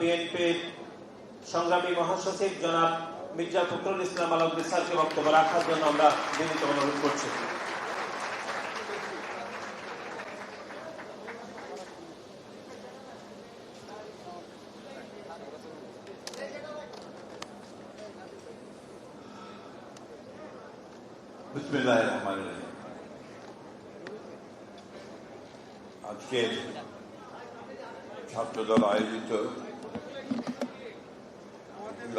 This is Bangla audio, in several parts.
বিএনপির সংগ্রামী মহাসচিব জনাব মির্জা ফখরুল ইসলাম আলমগীর স্যারকে বক্তব্য রাখার জন্য আমরা বিনীত অনুরোধ করছি। আজকের ছাত্রদল আয়োজিত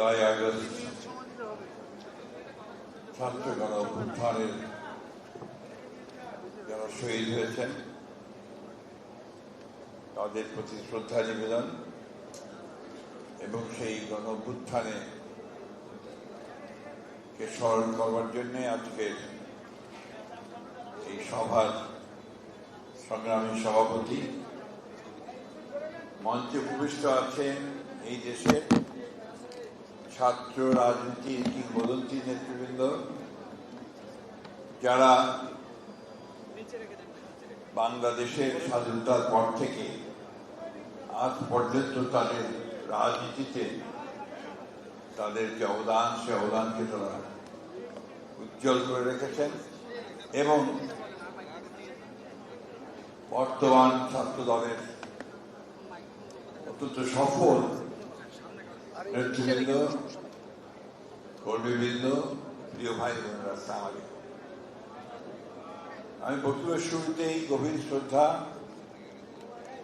জুলাই আগস্ট ছাত্র গণ শহীদ হয়েছেন, তাদের প্রতি শ্রদ্ধা নিবেদন এবং সেই গণ অভ্যুত্থানে কে স্মরণ করবার জন্য আজকের এই সভার সংগ্রামী সভাপতি মঞ্চে উপবিষ্ট আছেন এই দেশের ছাত্র রাজনীতির কিংবদন্তি, নেতৃবৃন্দ, যারা বাংলাদেশের স্বাধীনতার পর থেকে আজ পর্যন্ত তাদের রাজনীতিতে তাদের যে অবদান, সে অবদানকে তারা উজ্জ্বল করে রেখেছেন এবং বর্তমান ছাত্র দলের অত্যন্ত সফল কর্মীবৃন্দ প্রিয় ভাই বোনেরা আমি বক্তব্যের শুরুতেই গভীর শ্রদ্ধা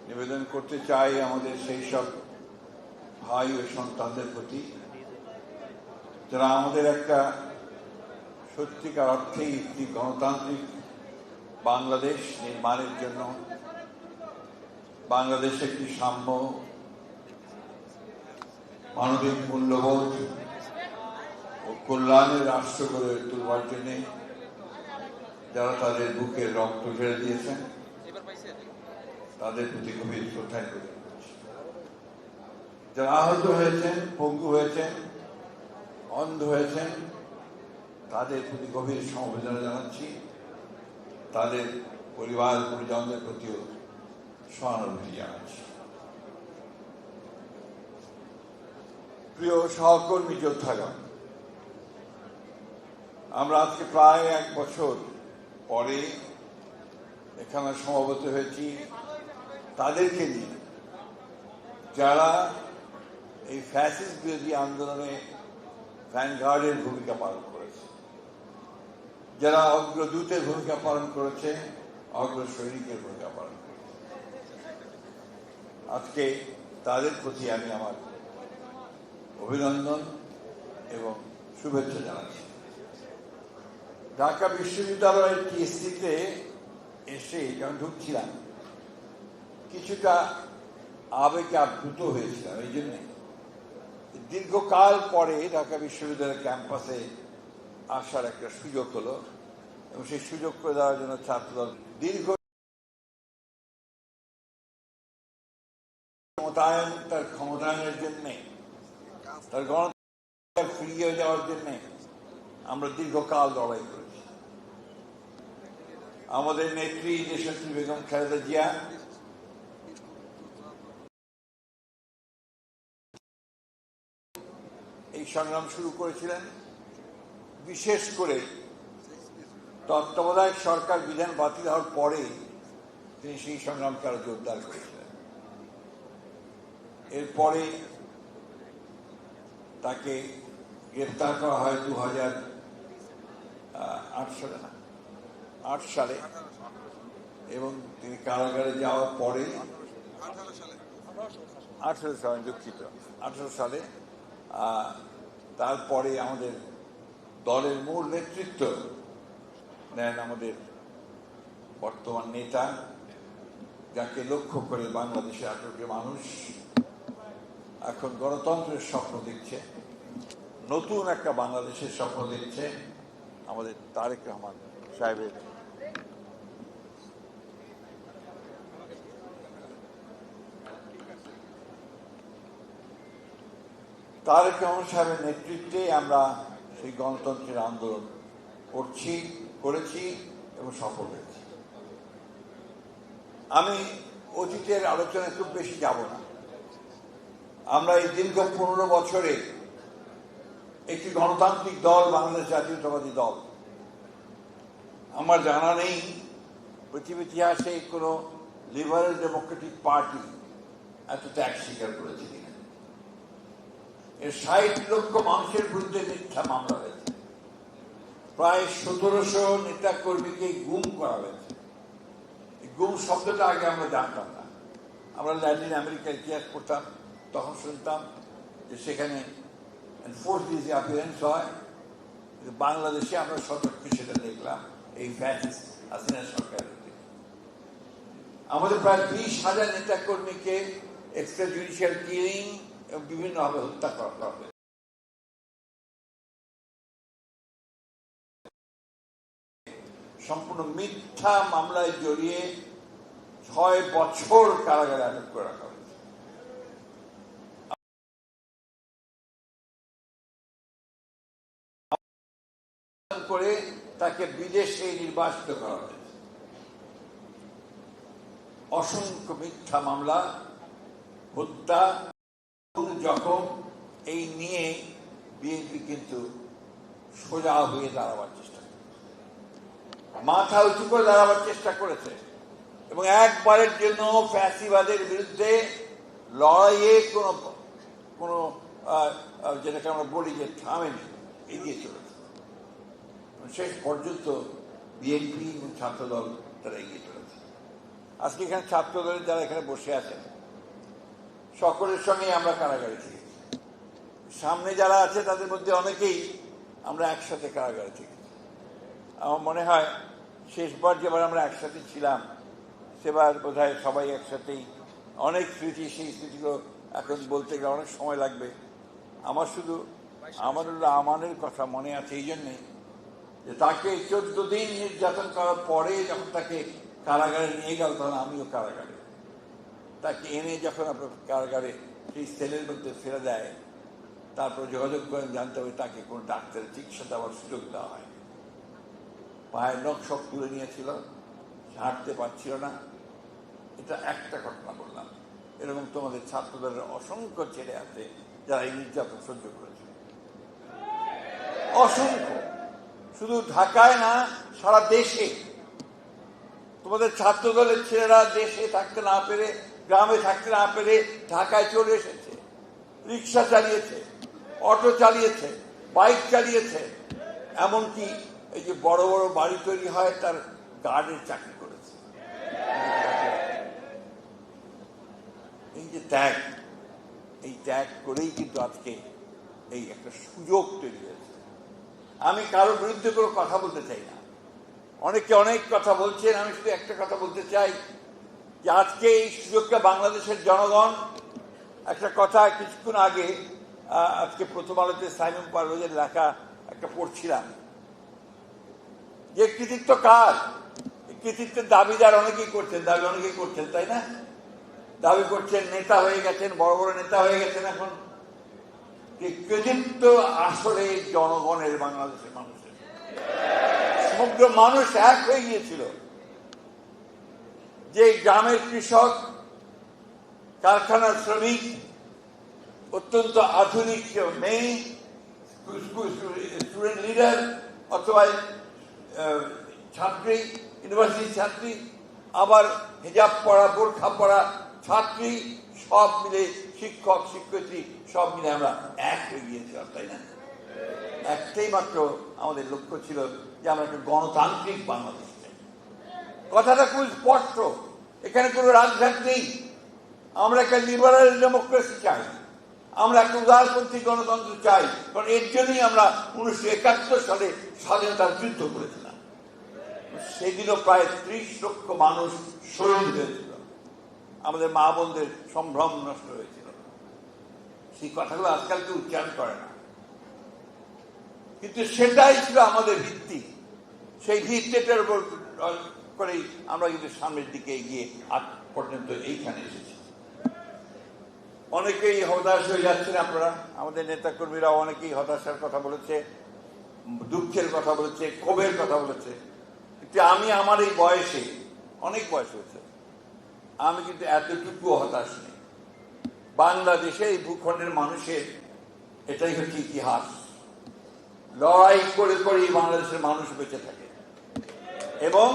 নিবেদন করতে চাই আমাদের সেই সব ভাই ও সন্তানদের প্রতি যারা আমাদের একটা সত্যিকার অর্থেই একটি গণতান্ত্রিক বাংলাদেশ নির্মাণের জন্য বাংলাদেশে একটি সাম্য মানবিক মূল্যবোধ ও কল্যাণের রাষ্ট্র গড়ে তুলবার জন্য যারা তাদের বুকে রক্ত ফেলে দিয়েছেন, তাদের প্রতি গভীর শ্রদ্ধা করছি। যারা আহত হয়েছেন, পঙ্গু হয়েছেন, অন্ধ হয়েছেন, তাদের প্রতি গভীর সমবেদনা জানাচ্ছি। তাদের পরিবার পরিজনদের প্রতিও সহানুভূতি জানাচ্ছি। প্রিয় সহকর্মী যোদ্ধাগণ আমরা আজকে প্রায় এক বছর পরে এখানে সমাবেত হয়েছি। তাদেরকে নিয়ে যারা এই ফ্যাসিস বিরোধী আন্দোলনে ভ্যানগার্ডের ভূমিকা পালন করেছে, যারা অগ্রদূতের ভূমিকা পালন করেছে অগ্র সৈনিকের ভূমিকা পালন করেছে। আজকে তাদের প্রতি আমি আমার অভিনন্দন এবং শুভেচ্ছা জানাচ্ছি। ঢাকা বিশ্ববিদ্যালয়ের টিএসসিতে এসে যখন ঢুকছিলাম, কিছুটা আবেগে আপ্লুত হয়েছিলাম, এই জন্যে। দীর্ঘকাল পরে ঢাকা বিশ্ববিদ্যালয়ের ক্যাম্পাসে আসার একটা সুযোগ হলো এবং সেই সুযোগ করে দেওয়ার জন্য ছাত্রদল দীর্ঘ ক্ষমতায়ন তার ক্ষমতায়নের জন্যে তার গণতন্ত্র ফিরিয়ে যাওয়ার জন্যে আমরা দীর্ঘকাল লড়াই করেছি। আমাদের নেত্রী দেশত্রী বেগম খালেদা জিয়া এই সংগ্রাম শুরু করেছিলেন। বিশেষ করে তত্ত্বাবধায়ক সরকার বিধান বাতিল হওয়ার পরে তিনি সেই সংগ্রামকে আরও জোরদার করেছিলেন। এরপরে তাকে গ্রেপ্তার করা হয় দু হাজার আট সালে না, আট সালে। এবং তিনি কারাগারে যাওয়ার পরে আঠারো সালে দুঃখিত, আঠারো সালে তারপরে আমাদের দলের মূল নেতৃত্ব নেন আমাদের বর্তমান নেতা, যাকে লক্ষ্য করে বাংলাদেশের আটকে মানুষ এখন গণতন্ত্রের স্বপ্ন দেখছে। নতুন একটা বাংলাদেশের স্বপ্ন দেখছে আমাদের তারেক রহমান সাহেবের। তারেক রহমান সাহেবের নেতৃত্বে আমরা সেই গণতন্ত্রের আন্দোলন করছি, করেছি এবং সফল হয়েছি। আমি অতীতের আলোচনায় খুব বেশি যাব না। আমরা এই দীর্ঘ পনেরো বছরে একটি গণতান্ত্রিক দল, বাংলাদেশ জাতীয়তাবাদী দল। আমার জানা নেই পৃথিবীর ইতিহাসে কোনো লিবারেল ডেমোক্রেটিক পার্টি এত ত্যাগ স্বীকার করেছে কিনা। এর ষাট লক্ষ মানুষের বিরুদ্ধে মিথ্যা মামলা হয়েছে। প্রায় সতেরোশো নেতা কর্মীকে গুম করা হয়েছে। গুম শব্দটা আগে আমরা জানতাম না। আমরা ল্যাটিন আমেরিকার ইতিহাস পড়তাম। তখন শুনতাম যে সেখানে ফোর্স ডিজি অ্যাপিয়ারেন্স হয় বাংলাদেশে আমরা সতর্ক সেটা দেখলাম, এই ফ্যাসিস্ট হাসিনা সরকারের আমাদের প্রায় বিশ হাজার নেতা কর্মীকে এক্সট্রা জুডিশিয়াল কিলিং বিভিন্নভাবে হত্যা করা হবে সম্পূর্ণ মিথ্যা মামলায় জড়িয়ে ছয় বছর কারাগারে আটক করে রাখা করে তাকে বিদেশে নির্বাসিত করা হয়েছে। অসংখ্য মিথ্যা মামলা, হত্যা যখন এই নিয়ে বিএনপি কিন্তু সোজা হয়ে দাঁড়াবার চেষ্টা মাথা উঁচু করে দাঁড়াবার চেষ্টা করেছে এবং একবারের জন্য ফ্যাসিবাদের বিরুদ্ধে লড়াইয়ে কোনো কোনো যেটাকে আমরা বলি যে থামেনি, এগিয়ে চলেছে। শেষ পর্যন্ত বিএনপি এবং ছাত্রদল তারা এগিয়ে চলেছে আজকে এখানে ছাত্রদলের যারা এখানে বসে আছেন সকলের সঙ্গেই আমরা কারাগারে থেকেছি সামনে যারা আছে তাদের মধ্যে অনেকেই আমরা একসাথে কারাগারে থেকেছি আমার মনে হয় শেষবার যেবার আমরা একসাথে ছিলাম সেবার বোধ সবাই একসাথেই অনেক স্মৃতি সেই স্মৃতিগুলো এখন বলতে গেলে অনেক সময় লাগবে আমার শুধু আমার আমানের কথা মনে আছে এই জন্যে যে তাকে চোদ্দ দিন নির্যাতন করার পরে যখন তাকে কারাগারে নিয়ে গেল তখন আমিও কারাগারে। তাকে এনে যখন আপনার কারাগারে সেই সেলের মধ্যে ফেলে দেয়, তারপর যোগাযোগ করেন, জানতে হবে তাকে কোনো ডাক্তারের চিকিৎসা দেওয়ার সুযোগ দেওয়া হয় পায়ের নখ সব তুলে নিয়েছিল, হাঁটতে পারছিল না। এটা একটা ঘটনা বললাম। এরকম তোমাদের ছাত্রদের অসংখ্য ছেলে আছে যারা এই নির্যাতন সহ্য করেছে। অসংখ্য। শুধু ঢাকায় না, সারা দেশে। তোমাদের ছাত্র দলের ছেলেরা দেশে থাকতে না পেরে, গ্রামে থাকতে না পেরে ঢাকায় চলে এসেছে। রিক্সা চালিয়েছে, অটো চালিয়েছে, বাইক চালিয়েছে। এমনকি এই যে বড় বড় বাড়ি তৈরি হয়, তার গার্ডের চাকরি করেছে। এই যে ত্যাগ, এই ত্যাগ করেই কিন্তু আজকে এই একটা সুযোগ তৈরি হয়েছে। আমি কারোর বিরুদ্ধে কোনো কথা বলতে চাই না। অনেকে অনেক কথা বলছেন, আমি শুধু একটা কথা বলতে চাই যে আজকে এই সুযোগটা বাংলাদেশের জনগণ, একটা কথা কিছুক্ষণ আগে আজকে প্রথম আলোতে সাইমন পারভেজের লেখা একটা পড়ছিলাম। যে কৃতিত্ব কার? কৃতিত্বের দাবিদার অনেকেই করছেন, দাবি অনেকেই করছেন, তাই না? দাবি করছেন, নেতা হয়ে গেছেন, বড় বড় নেতা হয়ে গেছেন এখন। যে কৃতিত্ব আসলে জনগণের বাংলাদেশের মানুষের। সমগ্র মানুষ এক হয়ে গিয়েছিল। যে গ্রামের কৃষক, কারখানার শ্রমিক, অত্যন্ত আধুনিক মেয়ে স্টুডেন্ট লিডার অথবা ছাত্রী ইউনিভার্সিটি ছাত্রী, আবার হেজাব পড়া, বোরখা পড়া ছাত্রী, সব মিলে শিক্ষক, শিক্ষয়িত্রী, সব মিলে আমরা এক হয়ে গিয়েছিলাম, তাই না? একটাই মাত্র আমাদের লক্ষ্য ছিল যে আমরা একটা গণতান্ত্রিক বাংলাদেশ কথাটা খুব স্পষ্ট। এখানে কোনো রাজঘাট নেই। আমরা একটা লিবারাল ডেমোক্রেসি চাই। আমরা একটা উদারপন্থী গণতন্ত্র চাই। কারণ এর জন্যই আমরা উনিশশো একাত্তর সালে স্বাধীনতার যুদ্ধ করেছিলাম। সেদিনও প্রায় ত্রিশ লক্ষ মানুষ শহীদ হয়েছিল। আমাদের মা বোনদের সম্ভ্রম নষ্ট হয়েছিল সেই কথাগুলো আজকাল কেউ উচ্চারণ করে না। কিন্তু সেটাই ছিল আমাদের ভিত্তি। সেই ভিত্তিটার উপর করেই আমরা কিন্তু সামনের দিকে এগিয়ে আজ পর্যন্ত এইখানে এসেছি। অনেকেই হতাশ হয়ে যাচ্ছেন আপনারা। আমাদের নেতাকর্মীরা অনেকেই হতাশার কথা বলেছে, দুঃখের কথা বলেছে, ক্ষোভের কথা বলেছে। কিন্তু আমি আমার এই বয়সে অনেক বয়স হয়েছে। আমি কিন্তু এতটুকু হতাশ নেই। বাংলাদেশে এই ভূখণ্ডের মানুষের এটাই হচ্ছে ইতিহাস। লড়াই করে করেই বাংলাদেশের মানুষ বেঁচে থাকে। এবং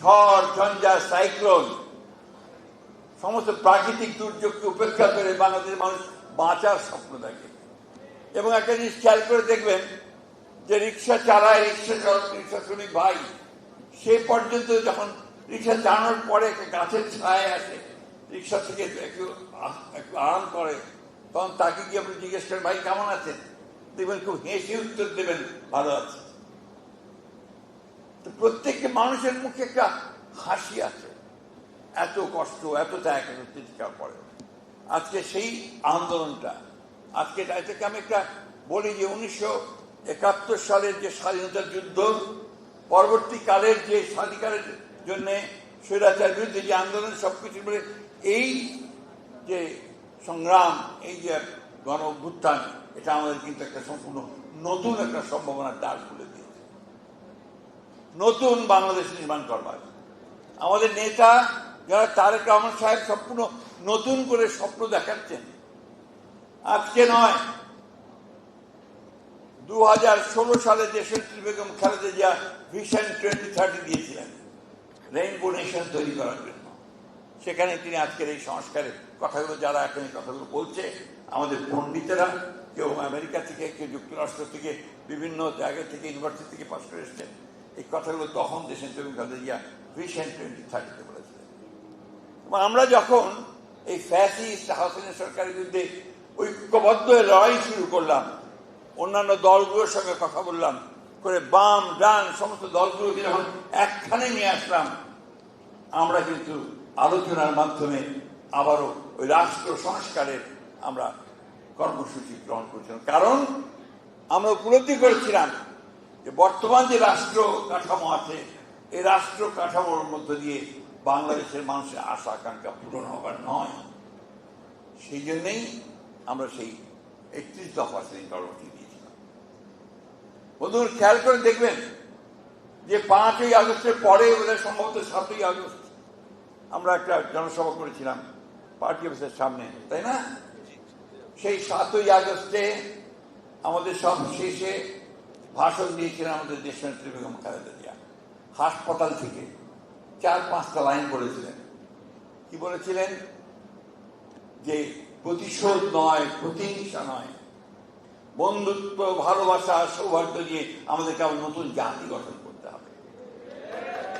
ঝড়, ঝঞ্ঝা, সাইক্লোন, সমস্ত প্রাকৃতিক দুর্যোগকে উপেক্ষা করে বাংলাদেশের মানুষ বাঁচার স্বপ্ন দেখে। এবং একটা জিনিস খেয়াল করে দেখবেন যে রিক্সা চালায় রিক্সা রিক্সা শ্রমিক ভাই, সে পর্যন্ত যখন রিক্সা চালানোর পরে গাছের ছায় আসে রিক্সা থেকে একটু একটু আরাম করে। তখন তাকে গিয়ে আপনি জিজ্ঞেস করেন, ভাই, কেমন আছেন? দেখবেন খুব হেসে উত্তর দেবেন, ভালো আছে। তো প্রত্যেকটা মানুষের মুখে একটা হাসি আছে। এত কষ্ট, এত ত্যাগ, এত পরে আজকে সেই আন্দোলনটা, আজকে এটাকে আমি একটা বলি যে উনিশশো একাত্তর সালের যে স্বাধীনতা যুদ্ধ, পরবর্তীকালের যে স্বাধিকারের জন্য স্বৈরাচার বিরুদ্ধে যে আন্দোলন সবকিছু এই যে সংগ্রাম, এই যে গণ অভ্যুত্থান এটা আমাদের কিন্তু একটা সম্পূর্ণ নতুন একটা সম্ভাবনার দ্বার খুলে দিয়েছে। নতুন বাংলাদেশ নির্মাণ করবার। আমাদের নেতা যারা তারেক রহমান সাহেব সম্পূর্ণ নতুন করে স্বপ্ন দেখাচ্ছেন। আজকে নয় দু হাজার ষোলো সালে দেশনেত্রী Begum Khaleda Zia vision twenty thirty দিয়েছিলেন। রেইনবো নেশন তৈরি করার জন্য। সেখানে তিনি আজকের এই সংস্কারের কথাগুলো যারা এখন এই কথাগুলো বলছে, আমাদের পণ্ডিতেরা, কেউ আমেরিকা থেকে, কেউ যুক্তরাষ্ট্র থেকে, বিভিন্ন জায়গা থেকে, ইউনিভার্সিটি থেকে পাশ করে এসছেন। এই কথাগুলো তখন দেশের খালেদা জিয়া ভিশন টোয়েন্টি থার্টিতে বলেছিলেন আমরা যখন এই ফ্যাসিস্ট হাসিনা সরকারের বিরুদ্ধে ঐক্যবদ্ধ লড়াই শুরু করলাম, অন্যান্য দলগুলোর সঙ্গে কথা বললাম, করে বাম, ডান, সমস্ত দলগুলোকে যখন একখানে নিয়ে আসলাম, আমরা কিন্তু আলোচনার মাধ্যমে আবারও ওই রাষ্ট্র সংস্কারের আমরা কর্মসূচি গ্রহণ করেছিলাম। কারণ আমরা উপলব্ধি করেছিলাম যে বর্তমান যে রাষ্ট্র কাঠামো আছে, এই রাষ্ট্র কাঠামোর মধ্য দিয়ে বাংলাদেশের মানুষের আশা আকাঙ্ক্ষা পূরণ হবার নয়। সেই জন্যেই আমরা সেই একত্রিশ দফা সেই কর্মসূচি দিয়েছিলাম। বন্ধুরা খেয়াল করে দেখবেন যে পাঁচই আগস্টের পরে ওদের সম্ভবত সাতই আগস্ট আমরা একটা জনসভা করেছিলাম, পার্টি অফিসের সামনে, তাই না? সেই সাতই আগস্টে আমাদের সব শেষে ভাষণ দিয়েছিলেন আমাদের দেশনেত্রী বেগম খালেদা জিয়া। হাসপাতাল থেকে চার পাঁচটা লাইন বলেছিলেন। কি বলেছিলেন? যে প্রতিশোধ নয়, প্রতিহিংসা নয়। বন্ধুত্ব, ভালোবাসা সৌভাগ্য দিয়ে আমাদেরকে আবার নতুন জাতি গঠন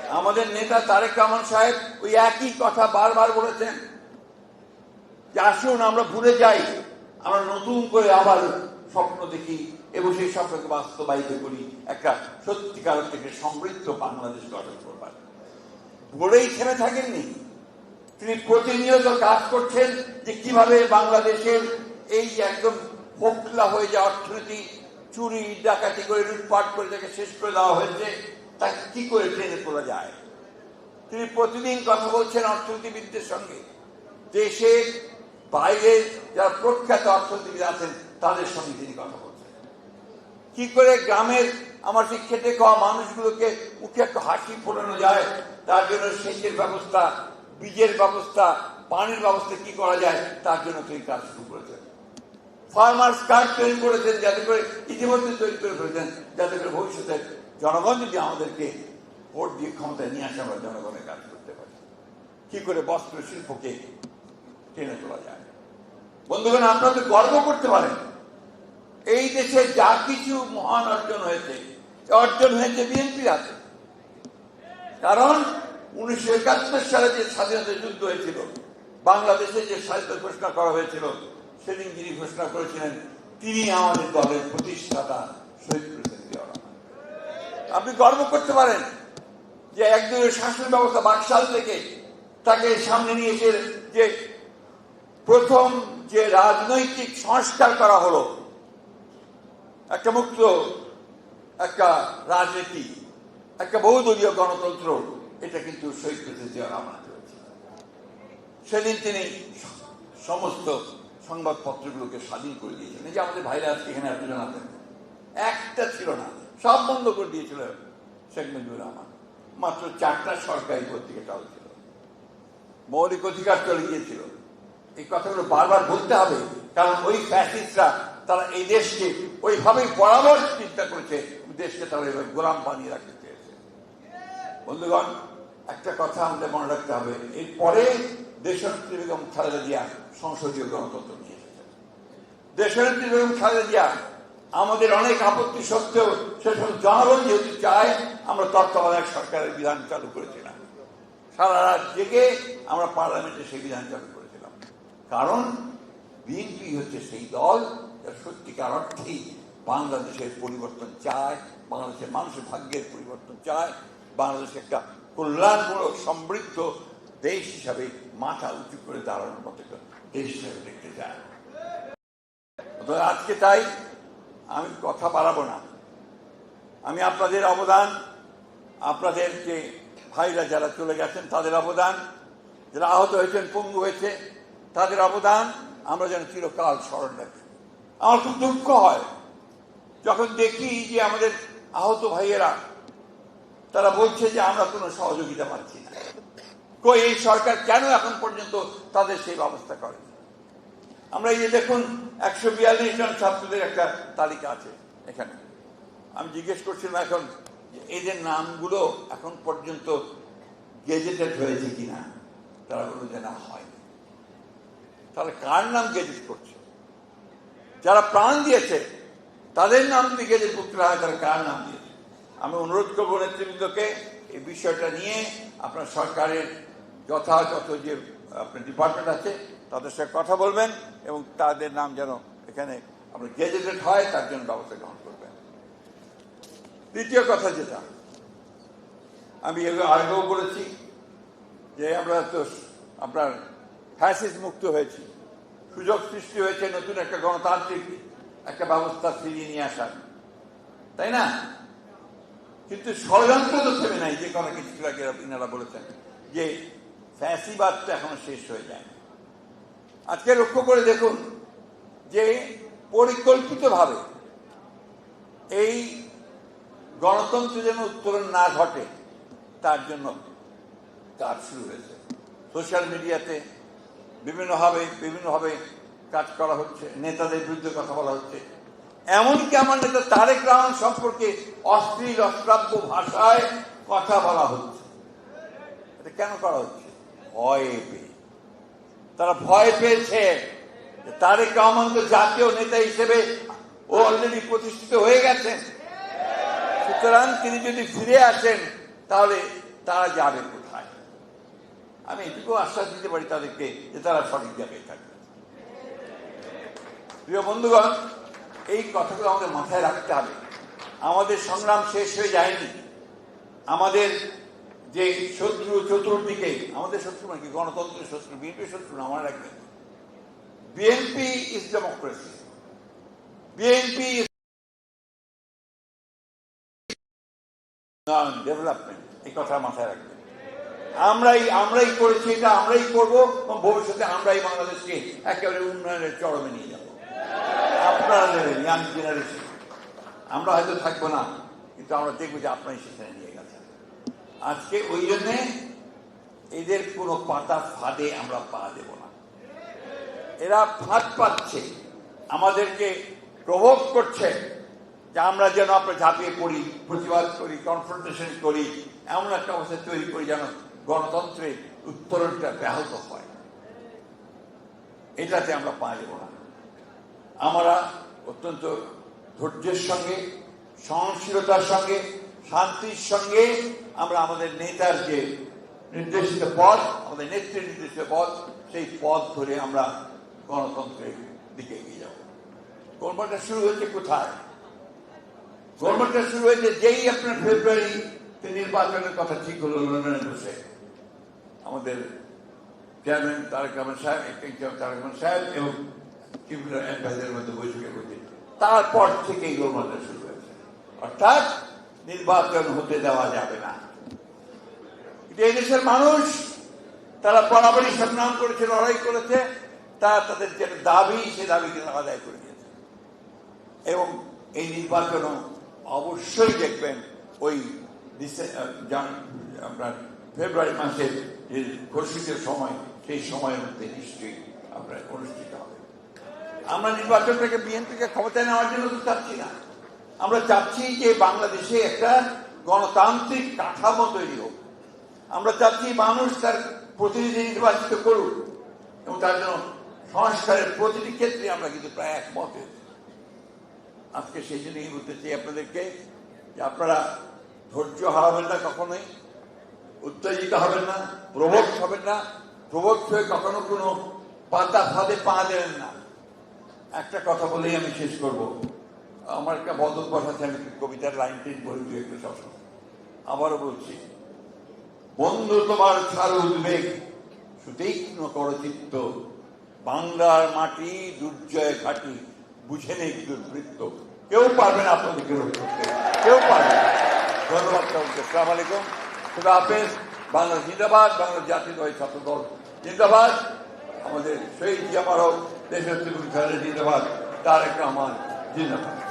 আমাদের নেতা তারেক রহমান সাহেব ওই একই কথা বারবার বলেছেন যে আসুন, আমরা ভুলে যাই, আমরা নতুন করে আবার স্বপ্ন দেখি এবং সেই স্বপ্নকে বাস্তবায়িত করি। একটা সত্যিকার থেকে সমৃদ্ধ বাংলাদেশ গঠন করবার। বলেই থেমে থাকেননি। তিনি প্রতিনিয়ত কাজ করছেন যে কীভাবে বাংলাদেশের এই একদম হোকলা হয়ে যাওয়া অর্থনীতি চুরি, ডাকাতি করে লুটপাট করে তাকে শেষ করে দেওয়া হয়েছে। তাকে কি করে ট্রেনে তোলা যায়? তিনি প্রতিদিন কথা বলছেন অর্থনীতিবিদদের সঙ্গে। দেশের বাইরে যারা প্রখ্যাত অর্থনীতিবিদ আছেন, তাদের সঙ্গে তিনি কথা বলছেন। কি করে গ্রামের আমার সেই খেটে খাওয়া মানুষগুলোকে মুখে একটু হাসি ফোটানো যায়, তার জন্য সেচের ব্যবস্থা, বীজের ব্যবস্থা, পানির ব্যবস্থা কি করা যায়, তার জন্য তিনি কাজ শুরু করেছেন। ফার্মার্স কার্ড তৈরি করেছেন, যাতে করে ইতিমধ্যে তৈরি করে ফেলেছেন, যাতে করে ভবিষ্যতে জনগণ যদি আমাদেরকে ভোট দিয়ে ক্ষমতায় নিয়ে আসে, আমরা জনগণের কাজ করতে পারি কি করে বস্ত্র শিল্পকে টেনে তোলা যায় বন্ধুগণ, আপনারা তো গর্ব করতে পারেন, এই দেশে যা কিছু মহান অর্জন হয়েছে অর্জন হয়েছে বিএনপির হাতে কারণ উনিশশো একাত্তর সালে যে স্বাধীনতা যুদ্ধ হয়েছিল, বাংলাদেশে যে স্বাধীনতা ঘোষণা করা হয়েছিল, সেদিন যিনি ঘোষণা করেছিলেন, তিনি আমাদের দলের প্রতিষ্ঠাতা শহীদ। আপনি গর্ব করতে পারেন যে একদিনের শাসন ব্যবস্থা বাকশাল থেকে তাকে সামনে নিয়ে এসে যে প্রথম যে রাজনৈতিক সংস্কার করা হলো, একটা মুক্ত, একটা রাজনীতি, একটা বহুদলীয় গণতন্ত্র, এটা কিন্তু সেদিন তিনি সমস্ত সংবাদপত্রগুলোকে স্বাধীন করে দিয়েছেন যে আমাদের ভাইরা এখানে এতজন আছেন একটা ছিল না। সব বন্ধ করে দিয়েছিল শেখ মুজিবুর রহমান। মাত্র চারটা সরকারি পত্রিকা চালু ছিল। মৌলিক অধিকার চলে গিয়েছিল। এই কথাগুলো বারবার বলতে হবে, কারণ ওই ফ্যাসিস্টরা তারা এই দেশকে ওইভাবেই বরাবর চিন্তা করেছে দেশকে তারা এবার গোলাম বানিয়ে রাখতে চেয়েছে। বন্ধুগণ, একটা কথা আমাদের মনে রাখতে হবে, এরপরে দেশনেত্রী বেগম খালেদা জিয়া সংসদীয় গণতন্ত্র নিয়ে এসেছেন। দেশনেত্রী বেগম খালেদা জিয়া আমাদের অনেক আপত্তি সত্ত্বেও সেসব জনগণ যেহেতু চায়, আমরা তত্ত্বাবধায়ক সরকারের বিধান চালু করেছিলাম। সারা রাত জেগে আমরা পার্লামেন্টে সেই বিধান চালু করেছিলাম। কারণ বিএনপি হচ্ছে সেই দল যারা সত্যিকার অর্থেই বাংলাদেশের পরিবর্তন চায়, বাংলাদেশের মানুষের ভাগ্যের পরিবর্তন চায় বাংলাদেশ একটা কল্যাণমূলক, সমৃদ্ধ দেশ হিসাবে মাথা উঁচু করে দাঁড়ানোর মতো দেশ হিসাবে দেখতে চায়। আজকে তাই আমি কথা বাড়াবো না। আমি আপনাদের অবদান, আপনাদের যে ভাইরা যারা চলে গেছেন, তাদের অবদান, যারা আহত হয়েছেন, পঙ্গু হয়েছে, তাদের অবদান আমরা যেন চিরকাল স্মরণ রাখি। আমার খুব দুঃখ হয় যখন দেখি যে আমাদের আহত ভাইয়েরা, তারা বলছে যে আমরা কোনো সহযোগিতা পাচ্ছি না। কই এই সরকার কেন এখন পর্যন্ত তাদের সেই ব্যবস্থা করে আমরা এই যে দেখুন, একশো বিয়াল্লিশ জন ছাত্রদের একটা তালিকা আছে এখানে। আমি জিজ্ঞেস করছিলাম এখন এই যে নামগুলো এখন পর্যন্ত গেজেটেড হয়েছে কিনা, তারা বলল যে না হয় তাহলে কার নাম গেজেট করছে? যারা প্রাণ দিয়েছে, তাদের নাম যদি গেজেট করতে হয় তারা কার নাম দিয়েছে? আমি অনুরোধ করব নেতৃবৃন্দকে, এই বিষয়টা নিয়ে আপনার সরকারের যথাযথ যে, আপনার ডিপার্টমেন্ট আছে তাদের সাথে কথা বলবেন এবং তাদের নাম যেন এখানে আপনার গেজেটেড হয়, তার জন্য ব্যবস্থা গ্রহণ করবেন। দ্বিতীয় কথা যেটা, আমি আগেও বলেছি যে আমরা তো আপনার ফ্যাসিস মুক্ত হয়েছি। সুযোগ সৃষ্টি হয়েছে নতুন একটা গণতান্ত্রিক একটা ব্যবস্থা ফিরিয়ে নিয়ে আসার। তাই না? কিন্তু ষড়যন্ত্র তো থেমে নাই, যে কোনো কিছু ইনারা বলেছেন যে ফ্যাসিবাদটা এখনও শেষ হয়ে যায় আজকে লক্ষ্য করে দেখুন যে পরিকল্পিতভাবে এই গণতন্ত্র যেন উত্তরণ না ঘটে, তার জন্য কাজ শুরু হয়েছে। সোশ্যাল মিডিয়াতে বিভিন্নভাবে বিভিন্নভাবে কাজ করা হচ্ছে, নেতাদের বিরুদ্ধে কথা বলা হচ্ছে। এমনকি আমার নেতা তারেক রহমান সম্পর্কে অশ্লীল, অশ্রাব্য ভাষায় কথা বলা হচ্ছে। এটা কেন করা হচ্ছে? ভয়ে পেয়ে। তারা ভয় পেয়েছে তারেক রহমান তো জাতীয় নেতা হিসেবে ও অলরেডি প্রতিষ্ঠিত হয়ে গেছেন। সুতরাং তিনি যদি ফিরে আসেন, তাহলে তারা যাবে কোথায়? আমি এটুকু আশ্বাস দিতে পারি তাদেরকে যে তারা সঠিক জায়গায় থাকবে। প্রিয় বন্ধুগণ, এই কথাগুলো আমাদের মাথায় রাখতে হবে। আমাদের সংগ্রাম শেষ হয়ে যায়নি। আমাদের যে শত্রু চতুর্দিকে, আমাদের শত্রু নাকি গণতন্ত্রের শত্রু বিএনপি শত্রু না আমার রাখবেন। BNP is democracy BNP development এই কথা মাথায় রাখবেন। আমরাই আমরাই করেছি এটা, আমরাই করব ভবিষ্যতে আমরাই বাংলাদেশকে একেবারে উন্নয়নের চরমে নিয়ে যাব। আপনারা নেবেন আমরা হয়তো থাকব না, কিন্তু আমরা দেখব যে আপনারাই সেখানে নিয়ে আজকে ওই জন্যে এদের কোনো পাতা ফাঁদে আমরা পা দেব না। এরা ফাঁদ পাচ্ছে, আমাদেরকে প্রভোগ করছে, যে আমরা যেন আমরা ঝাঁপিয়ে পড়ি, প্রতিবাদ করি কনফ্রন্টেশন করি, এমন একটা অবস্থা তৈরি করি যেন গণতন্ত্রের উত্তরণটা ব্যাহত হয়। এটাতে আমরা পা দেব না। আমরা অত্যন্ত ধৈর্যের সঙ্গে, সহনশীলতার সঙ্গে শান্তির সঙ্গে আমরা আমাদের নেতার যে নির্দেশিত পথ, আমাদের নেত্রীর নির্দেশিত পথ, সেই পথ ধরে আমরা গণতন্ত্রের দিকে এগিয়ে যাব। গণতন্ত্রটা শুরু হয়েছে কোথায়? গণতন্ত্রটা শুরু হয়েছে যেই আপনার ফেব্রুয়ারিতে নির্বাচনের কথা ঠিক হলো লন্ডনে বসে। আমাদের চেয়ারম্যান তারেক রহমান সাহেব তারেক রহমান সাহেব এবং বিভিন্ন অ্যাডভাইজারের মধ্যে বৈঠকে বসে। তারপর থেকেই গণতন্ত্র শুরু হয়েছে। অর্থাৎ নির্বাচন হতে দেওয়া যাবে না। কিন্তু এই দেশের মানুষ, তারা বরাবরই সংগ্রাম করেছে, লড়াই করেছে তারা তাদের যে দাবি, সে দাবিকে তারা আদায় করে দিয়েছে এবং এই নির্বাচনও অবশ্যই দেখবেন ওই আপনার ফেব্রুয়ারি মাসের যে ঘোষিত সময়, সেই সময়ের মধ্যে নিশ্চয়ই আপনার অনুষ্ঠিত হবে। আমরা নির্বাচনটাকে বিএনপিকে ক্ষমতায় নেওয়ার জন্য তো চাচ্ছি না। আমরা চাচ্ছি যে বাংলাদেশে একটা গণতান্ত্রিক কাঠামো তৈরি হোক। আমরা চাচ্ছি মানুষ তার প্রতিনিধি নির্বাচিত করুক এবং তার জন্য সংস্কারের প্রতিটি ক্ষেত্রে আমরা কিন্তু প্রায় একমত হয়েছি। আজকে সেই জন্যই বলতে চাই আপনাদেরকে যে আপনারা ধৈর্য হারাবেন না কখনোই, উত্তেজিত হবেন না প্রবোধ হবেন না প্রবোধ হয়ে কখনো কোনো পাতা ফাঁদে পা দেবেন না। একটা কথা বলেই আমি শেষ করব। আমার একটা বদল বসাতে আমি একটু কবিতার লাইনটি বলে দু একটু সবসময় আবারও বলছি, বন্ধু তোমার ছাড় উদ্বেগ, সুতীক্ষ্ণ করচিত্ত বাংলার মাটি দুর্জয় ঘাটি, বুঝে নেই দুর্বৃত্ত কেউ পারবে না আপনাদেরকে করতে। কেউ পারবে না। ধন্যবাদ সবাইকে। সালাম আলাইকুম। খুদা হাফেজ। বাংলা জিন্দাবাদ বাংলা জাতীয়তাবাদী ছাত্র দল জিন্দাবাদ। আমাদের শহীদ জামারক দেশের ত্রিপুরী জিন্দাবাদ, তারেক রহমান জিন্দাবাদ।